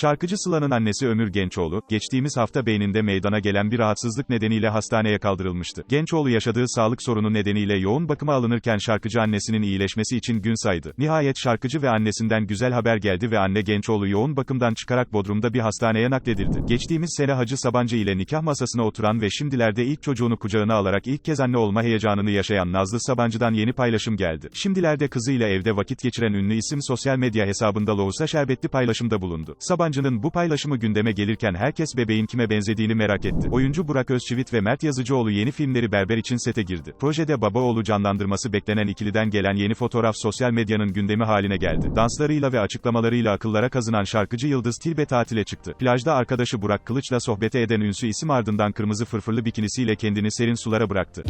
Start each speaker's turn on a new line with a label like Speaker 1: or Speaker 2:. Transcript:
Speaker 1: Şarkıcı Sıla'nın annesi Ömür Gençoğlu, geçtiğimiz hafta beyninde meydana gelen bir rahatsızlık nedeniyle hastaneye kaldırılmıştı. Gençoğlu yaşadığı sağlık sorunu nedeniyle yoğun bakıma alınırken şarkıcı annesinin iyileşmesi için gün saydı. Nihayet şarkıcı ve annesinden güzel haber geldi ve anne Gençoğlu yoğun bakımdan çıkarak Bodrum'da bir hastaneye nakledildi. Geçtiğimiz sene Hacı Sabancı ile nikah masasına oturan ve şimdilerde ilk çocuğunu kucağına alarak ilk kez anne olma heyecanını yaşayan Nazlı Sabancı'dan yeni paylaşım geldi. Şimdilerde kızıyla evde vakit geçiren ünlü isim sosyal medya hesabında lohusa şerbetli paylaşımda bulundu. Sabancı'nın bu paylaşımı gündeme gelirken herkes bebeğin kime benzediğini merak etti. Oyuncu Burak Özçivit ve Mert Yazıcıoğlu yeni filmleri Berber için sete girdi. Projede baba oğlu canlandırması beklenen ikiliden gelen yeni fotoğraf sosyal medyanın gündemi haline geldi. Danslarıyla ve açıklamalarıyla akıllara kazınan şarkıcı Yıldız Tilbe tatile çıktı. Plajda arkadaşı Burak Kılıç'la sohbete eden ünsü isim ardından kırmızı fırfırlı bikinisiyle kendini serin sulara bıraktı.